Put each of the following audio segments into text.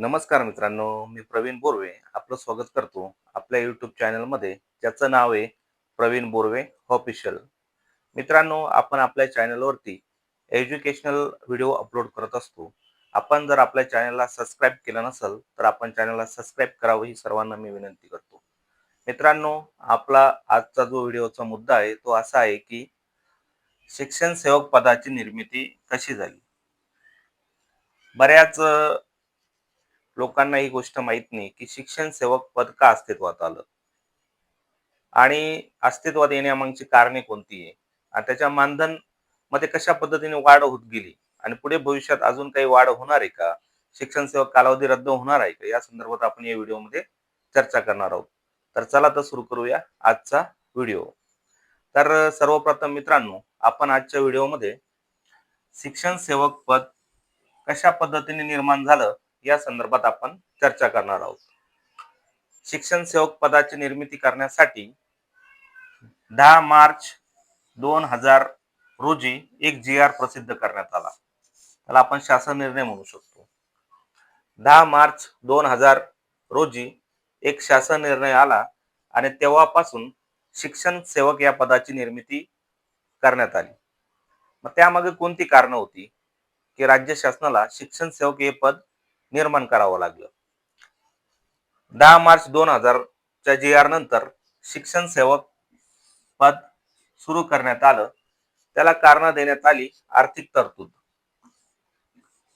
नमस्कार मित्रांनो मी प्रवीण बोर्वे आपलं स्वागत करतो आपल्या यूट्यूब चॅनलमध्ये ज्याचं नाव आहे प्रवीण बोर्वे ऑफिशियल मित्रांनो आपण आपल्या चॅनलवरती एज्युकेशनल व्हिडिओ अपलोड करत असतो. आपण जर आपल्या चॅनलला सबस्क्राईब केलं नसेल तर आपण चॅनलला सबस्क्राईब करावं ही सर्वांना मी विनंती करतो. मित्रांनो आपला आजचा जो व्हिडिओचा मुद्दा आहे तो असा आहे की शिक्षण सेवक पदाची निर्मिती कशी झाली? बऱ्याच लोकांना ही गोष्ट माहीत नाही की शिक्षण सेवक पद का अस्तित्वात आलं? आणि अस्तित्वात येण्यामागची कारणे कोणती आहे? आणि त्याच्या मानधनमध्ये कशा पद्धतीने वाढ होत गेली? आणि पुढे भविष्यात अजून काही वाढ होणार आहे का? शिक्षण सेवक कालावधी रद्द होणार आहे का? या संदर्भात आपण या व्हिडिओमध्ये चर्चा करणार आहोत. तर चला तर सुरू करूया आजचा व्हिडिओ. तर सर्वप्रथम मित्रांनो आपण आजच्या व्हिडिओमध्ये शिक्षण सेवक पद कशा पद्धतीने निर्माण झालं? या संदर्भात आपण चर्चा करणार आहोत. शिक्षण सेवक पदाची निर्मिती करण्यासाठी दहा मार्च दोन हजार रोजी एक जी आर प्रसिद्ध करण्यात आला. त्याला आपण शासन निर्णय म्हणू शकतो. दहा मार्च दोन हजार रोजी एक शासन निर्णय आला आणि तेव्हापासून शिक्षण सेवक या पदाची निर्मिती करण्यात आली. मग त्यामागे कोणती कारणं होती? की राज्य शासनाला शिक्षण सेवक हे पद निर्माण करावं लागलं. दहा मार्च दोन हजारच्या जी आर नंतर शिक्षण सेवक पद सुरू करण्यात आलं. त्याला कारण देण्यात आली आर्थिक तरतूद.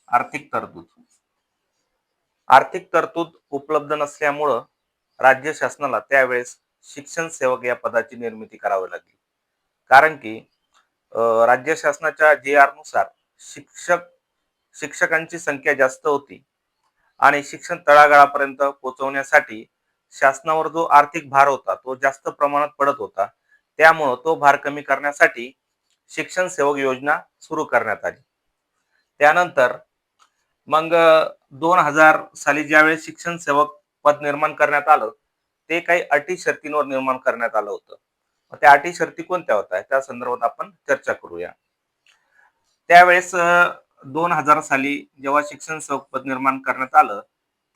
आर्थिक तरतूद. आर्थिक तरतूद उपलब्ध नसल्यामुळं राज्य शासनाला त्यावेळेस शिक्षण सेवक या पदाची निर्मिती करावी लागली. कारण की राज्य शासनाच्या जी आरनुसार शिक्षक शिक्षकांची संख्या जास्त होती. आणि शिक्षण तळागाळापर्यंत पोहोचवण्यासाठी शासनावर जो आर्थिक भार होता तो जास्त प्रमाणात पडत होता. त्यामुळं तो भार कमी करण्यासाठी शिक्षण सेवक योजना सुरू करण्यात आली. त्यानंतर मग दोन हजार साली ज्यावेळेस शिक्षण सेवक पद निर्माण करण्यात आलं ते काही अटी शर्तींवर निर्माण करण्यात आलं होतं. त्या अटी शर्ती कोणत्या होत्या? त्या संदर्भात आपण चर्चा करूया. त्यावेळेस दोन हजार साली जेव्हा शिक्षण सेवक पद निर्माण करण्यात आलं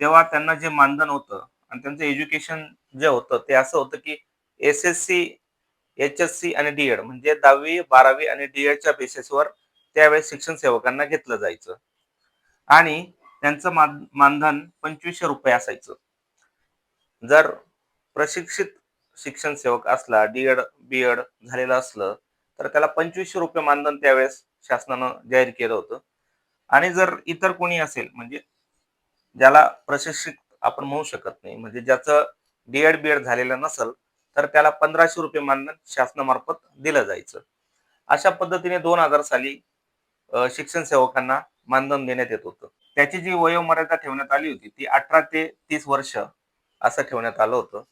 तेव्हा त्यांना जे मानधन होतं आणि त्यांचं एज्युकेशन जे होतं ते असं होतं की S S C H S C आणि डी एड म्हणजे दहावी बारावी आणि डी एडच्या बेसिसवर त्यावेळेस शिक्षण सेवकांना घेतलं जायचं. आणि त्यांचं मान- मानधन पंचवीसशे रुपये असायचं. जर प्रशिक्षित शिक्षण सेवक असला डी एड बी एड झालेलं असलं तर त्याला पंचवीसशे रुपये मानधन त्यावेळेस शासनानं जाहीर केलं होतं. आणि जर इतर कोणी असेल म्हणजे ज्याला प्रशिक्षित आपण म्हणू शकत नाही म्हणजे ज्याचं डी एड बी एड झालेलं नसेल तर त्याला पंधराशे रुपये मानधन शासनामार्फत दिलं जायचं. अशा पद्धतीने दोन हजार साली शिक्षण सेवकांना मानधन देण्यात येत होतं. त्याची जी वयोमर्यादा ठेवण्यात आली होती ती अठरा ते तीस वर्ष असं ठेवण्यात आलं होतं.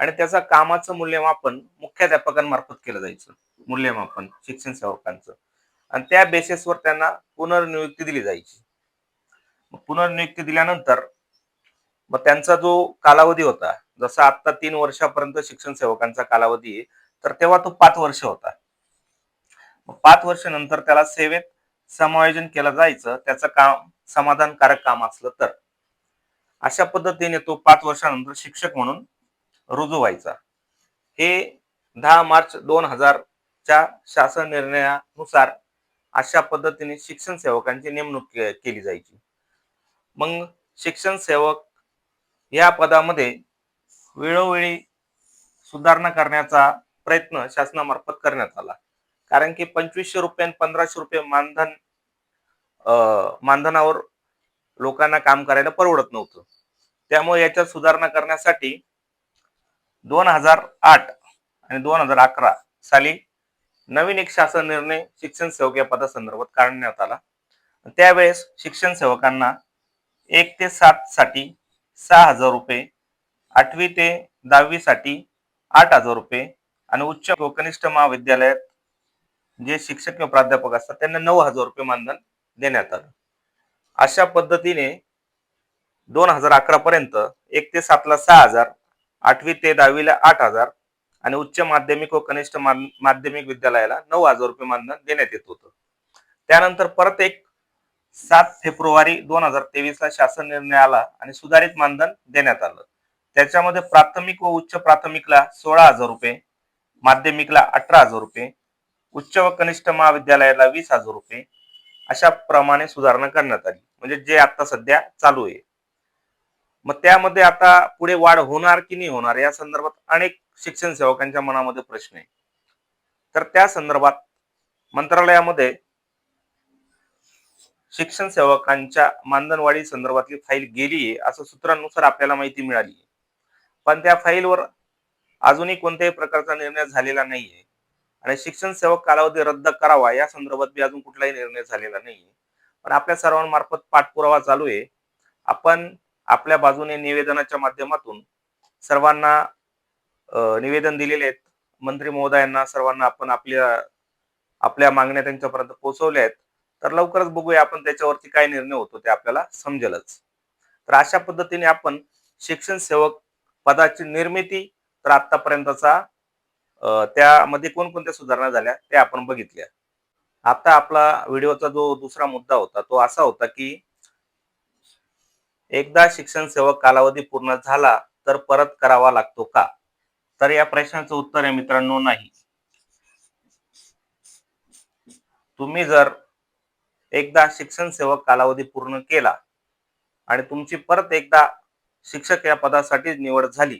आणि त्याचं कामाचं मूल्यमापन मुख्याध्यापकांमार्फत केलं जायचं. मूल्यमापन शिक्षण सेवकांचं. आणि त्या बेसिसवर त्यांना पुनर्नियुक्ती दिली जायची. पुनर्नियुक्ती दिल्यानंतर मग त्यांचा जो कालावधी होता जसा आता तीन वर्षापर्यंत शिक्षण सेवकांचा कालावधी आहे तर तेव्हा तो पाच वर्ष होता. पाच वर्षानंतर त्याला सेवेत समायोजन केलं जायचं त्याचं काम समाधानकारक काम असलं तर. अशा पद्धतीने तो पाच वर्षानंतर शिक्षक म्हणून रुजू व्हायचा. हे दहा मार्च दोन हजारच्या शासन निर्णयानुसार अशा पद्धतीने शिक्षण सेवकांची नेमणूक के- केली जायची. मग शिक्षण सेवक या पदामध्ये वेळोवेळी सुधारणा करण्याचा प्रयत्न शासनामार्फत करण्यात आला. कारण की पंचवीसशे रुपये आणि पंधराशे रुपये मानधन मानधनावर लोकांना काम करायला परवडत नव्हतं. त्यामुळे याच्यात सुधारणा करण्यासाठी दोन हजार आठ आणि दोन हजार अकरा साली नवीन एक शासन निर्णय शिक्षण सेवक या पदासंदर्भात काढण्यात आला. त्यावेळेस शिक्षण सेवकांना एक ते सात साठी सहा हजार रुपये आठवी ते दहावी साठी आठ हजार रुपये आणि उच्च व कनिष्ठ महाविद्यालयात जे शिक्षक किंवा प्राध्यापक असतात त्यांना नऊ हजार रुपये मानधन देण्यात आलं. अशा पद्धतीने दोन हजार अकरा पर्यंत एक ते सातला सहा हजार आठवी ते दहावीला आठ हजार आणि उच्च माध्यमिक व कनिष्ठ माध्यमिक विद्यालयाला नऊ हजार रुपये मानधन देण्यात येत होतं. त्यानंतर परत एक सात फेब्रुवारी दोन हजार तेवीस ला शासन निर्णय आला आणि सुधारित मानधन देण्यात आलं. त्याच्यामध्ये प्राथमिक व उच्च प्राथमिकला सोळा हजार रुपये माध्यमिकला अठरा हजार रुपये उच्च व कनिष्ठ महाविद्यालयाला वीस हजार रुपये अशा प्रमाणे सुधारणा करण्यात आली. म्हणजे जे आता सध्या चालू आहे. मग त्यामध्ये आता पुढे वाढ होणार की नाही होणार या संदर्भात अनेक शिक्षण सेवकांच्या मनामध्ये प्रश्न आहे. तर त्या संदर्भात मंत्रालयामध्ये शिक्षण सेवकांच्या मानधनवाढी संदर्भातली फाईल गेली आहे असं सूत्रांनुसार आपल्याला माहिती मिळाली पण त्या फाईलवर अजूनही कोणत्याही प्रकारचा निर्णय झालेला नाहीये आणि शिक्षण सेवक कालावधी रद्द करावा या संदर्भात बी अजून कुठलाही निर्णय झालेला नाहीये पण आपल्या सर्वांमार्फत पाठपुरावा चालू आहे. आपण आपल्या बाजूने निवेदनाच्या माध्यमातून सर्वांना निवेदन दिलेले आहेत. मंत्री महोदयांना सर्वांना आपण आपल्या आपल्या मागण्या त्यांच्यापर्यंत पोहोचवल्या आहेत. तर लवकरच बघूया आपण त्याच्यावरती काय निर्णय होतो ते आपल्याला समजेलच. तर अशा पद्धतीने आपण शिक्षण सेवक पदाची निर्मिती तर आतापर्यंतचा त्यामध्ये कोणकोणत्या सुधारणा झाल्या ते आपण बघितल्या. आता आपला व्हिडिओचा जो दुसरा मुद्दा होता तो असा होता की एकदा शिक्षण सेवक कालावधी पूर्ण झाला तर परत करावा लागतो का? तर या प्रश्नाचं उत्तर आहे मित्रांनो नाही. तुम्ही जर एकदा शिक्षण सेवक कालावधी पूर्ण केला आणि तुमची परत एकदा शिक्षक या पदासाठी निवड झाली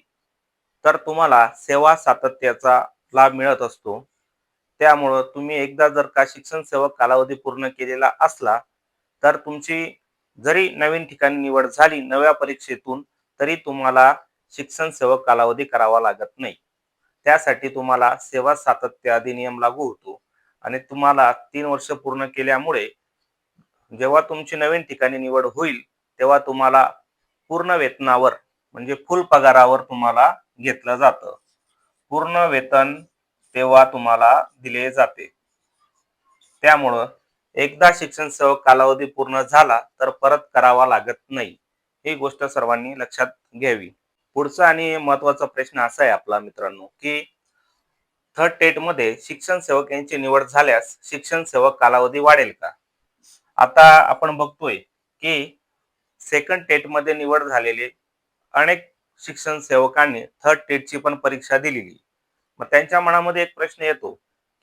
तर तुम्हाला सेवा सातत्याचा लाभ मिळत असतो. त्यामुळं तुम्ही एकदा जर का शिक्षण सेवक कालावधी पूर्ण केलेला असला तर तुमची जरी नवीन ठिकाणी निवड झाली नव्या परीक्षेतून तरी तुम्हाला शिक्षण सेवक कालावधी करावा लागत नाही. त्यासाठी तुम्हाला सेवा सातत्य अधिनियम लागू होतो. आणि तुम्हाला तीन वर्ष पूर्ण केल्यामुळे जेव्हा तुमची नवीन ठिकाणी निवड होईल तेव्हा तुम्हाला पूर्ण वेतनावर म्हणजे फुल पगारावर तुम्हाला घेतलं जातं. पूर्ण वेतन तेव्हा तुम्हाला दिले जाते. त्यामुळं एकदा शिक्षण सेवक कालावधी पूर्ण झाला तर परत करावा लागत नाही. ही गोष्ट सर्वांनी लक्षात घ्यावी. पुढचा आणि महत्त्वाचा प्रश्न असा आहे आपला मित्रांनो की थर्ड टेटमध्ये शिक्षण सेवक यांची निवड झाल्यास शिक्षण सेवक कालावधी वाढेल का? आता आपण बघतोय की सेकंड टेटमध्ये निवड झालेले अनेक शिक्षण सेवकांनी थर्ड टेटची पण परीक्षा दिलेली. मग त्यांच्या मनामध्ये एक प्रश्न येतो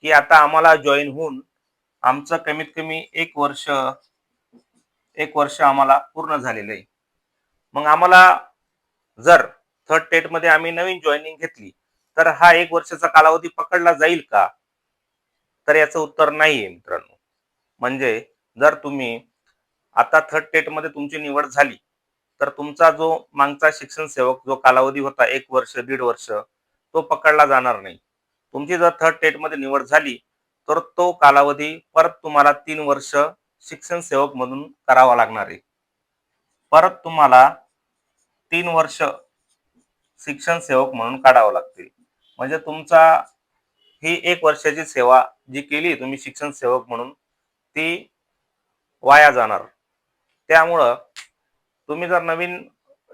की आता आम्हाला जॉईन होऊन आमचं कमीत कमी एक वर्ष एक वर्ष आम्हाला पूर्ण झालेलं आहे. मग आम्हाला जर थर्ड टेटमध्ये आम्ही नवीन जॉईनिंग घेतली तर हा एक वर्षाचा कालावधी पकडला जाईल का? तर याचं उत्तर नाही आहे मित्रांनो. म्हणजे जर तुम्ही आता थर्ड टेटमध्ये तुमची निवड झाली तर तुमचा जो मागचा शिक्षण सेवक जो कालावधी होता एक वर्ष दीड वर्ष तो पकडला जाणार नाही. तुमची जर थर्ड टेटमध्ये निवड झाली तर तो कालावधी परत तुम्हाला तीन वर्ष शिक्षण सेवक म्हणून करावा लागणार आहे. परत तुम्हाला तीन वर्ष शिक्षण सेवक म्हणून काढावं लागतील. म्हणजे तुमचा ही एक वर्षाची सेवा जी केली तुम्ही शिक्षण सेवक म्हणून ती वाया जाणार. त्यामुळं तुम्ही जर नवीन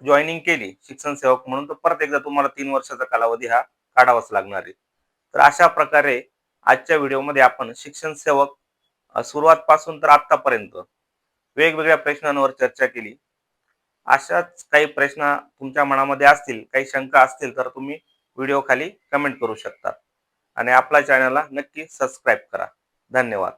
जॉईनिंग केली शिक्षण सेवक म्हणून तर परत एकदा तुम्हाला तीन वर्षाचा कालावधी हा काढावाच लागणार आहे. तर अशा प्रकारे आजच्या व्हिडिओमध्ये आपण शिक्षण सेवक सुरुवात पासून तर आतापर्यंत वेगवेगळ्या प्रश्नांवर चर्चा केली. अशाच काही प्रश्न तुमच्या मनामध्ये असतील काही शंका असतील तर तुम्ही व्हिडिओ खाली कमेंट करू शकता. आणि आपल्या चॅनलला नक्की सबस्क्राईब करा. धन्यवाद.